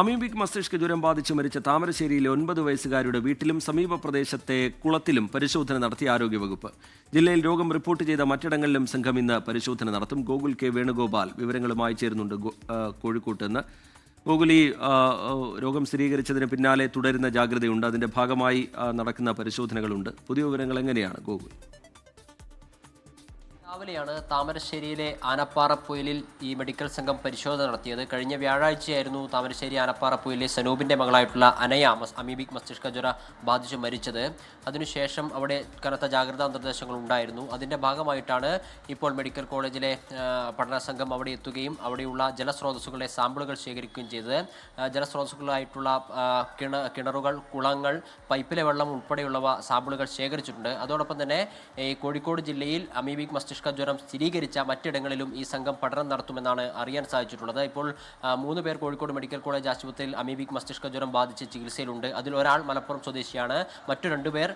Amoebic മസ്തിഷ്ക ജ്വരം ബാധിച്ച് മരിച്ച താമരശ്ശേരിയിലെ ഒൻപത് വയസ്സുകാരുടെ വീട്ടിലും സമീപ പ്രദേശത്തെ കുളത്തിലും പരിശോധന നടത്തിയ ആരോഗ്യവകുപ്പ്. ജില്ലയിൽ രോഗം റിപ്പോർട്ട് ചെയ്ത മറ്റിടങ്ങളിലും സംഘം ഇന്ന് പരിശോധന നടത്തും. ഗോകുൽ കെ വേണുഗോപാൽ വിവരങ്ങളുമായി ചേരുന്നുണ്ട് കോഴിക്കോട്ട് നിന്ന്. ഗോകുൽ ഈ രോഗം സ്ഥിരീകരിച്ചതിന് പിന്നാലെ തുടരുന്ന ജാഗ്രതയുണ്ട്. അതിന്റെ ഭാഗമായി നടക്കുന്ന പരിശോധനകളുണ്ട്. പുതിയ വിവരങ്ങൾ എങ്ങനെയാണ് ഗോകുൽ? രാവിലെയാണ് താമരശ്ശേരിയിലെ ആനപ്പാറപ്പൊയിലിൽ ഈ മെഡിക്കൽ സംഘം പരിശോധന നടത്തിയത്. കഴിഞ്ഞ വ്യാഴാഴ്ചയായിരുന്നു താമരശ്ശേരി ആനപ്പാറപ്പൊയിലെ സനൂപിന്റെ മകളായിട്ടുള്ള അനയ മസ് അമീബിക് മസ്തിഷ്ക ജ്വര ബാധിച്ച് മരിച്ചത്. അതിനുശേഷം അവിടെ കനത്ത ജാഗ്രതാ നിർദ്ദേശങ്ങൾ ഉണ്ടായിരുന്നു. അതിന്റെ ഭാഗമായിട്ടാണ് ഇപ്പോൾ മെഡിക്കൽ കോളേജിലെ പഠന സംഘം അവിടെ എത്തുകയും അവിടെയുള്ള ജലസ്രോതസ്സുകളുടെ സാമ്പിളുകൾ ശേഖരിക്കുകയും ചെയ്തത്. ജലസ്രോതസ്സുകളായിട്ടുള്ള കിണ കിണറുകൾ കുളങ്ങൾ പൈപ്പിലെ വെള്ളം ഉൾപ്പെടെയുള്ളവ സാമ്പിളുകൾ ശേഖരിച്ചിട്ടുണ്ട്. അതോടൊപ്പം തന്നെ ഈ കോഴിക്കോട് ജില്ലയിൽ അമീബിക് മസ്തിഷ്ക ജ്വരം സ്ഥിരീകരിച്ച മറ്റിടങ്ങളിലും ഈ സംഘം പഠനം നടത്തുമെന്നാണ് അറിയാൻ സാധിച്ചിട്ടുള്ളത്. ഇപ്പോൾ മൂന്ന് പേർ കോഴിക്കോട് മെഡിക്കൽ കോളേജ് ആശുപത്രിയിൽ അമീബിക് മസ്തിഷ്ക ജ്വരം ബാധിച്ച് ചികിത്സയിലുണ്ട്. അതിൽ ഒരാൾ മലപ്പുറം സ്വദേശിയാണ്. മറ്റു രണ്ടുപേർ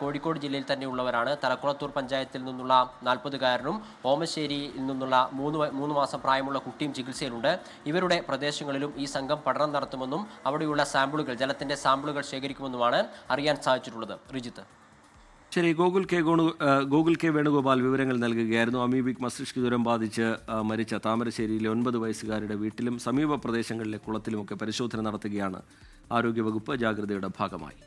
കോഴിക്കോട് ജില്ലയിൽ തന്നെയുള്ളവരാണ് തലക്കുളത്തൂർ പഞ്ചായത്തിൽ നിന്നുള്ള നാൽപ്പതുകാരനും ഓമശ്ശേരിയിൽ നിന്നുള്ള മൂന്ന് മൂന്ന് മാസം പ്രായമുള്ള കുട്ടിയും ചികിത്സയിലുണ്ട്. ഇവരുടെ പ്രദേശങ്ങളിലും ഈ സംഘം പഠനം നടത്തുമെന്നും അവിടെയുള്ള സാമ്പിളുകൾ ജലത്തിന്റെ സാമ്പിളുകൾ ശേഖരിക്കുമെന്നുമാണ് അറിയാൻ സാധിച്ചിട്ടുള്ളത്. റിജിത്ത്. ശരി ഗോകുൽ കെ ഗോണു ഗോകുൽ കെ വേണുഗോപാൽ വിവരങ്ങൾ നൽകുകയായിരുന്നു. അമീബിക് മസ്തിഷ്ക ജ്വരം ബാധിച്ച് മരിച്ച താമരശ്ശേരിയിലെ ഒൻപത് വയസ്സുകാരുടെ വീട്ടിലും സമീപ പ്രദേശങ്ങളിലെ കുളത്തിലുമൊക്കെ പരിശോധന നടത്തുകയാണ് ആരോഗ്യവകുപ്പ് ജാഗ്രതയുടെ ഭാഗമായി.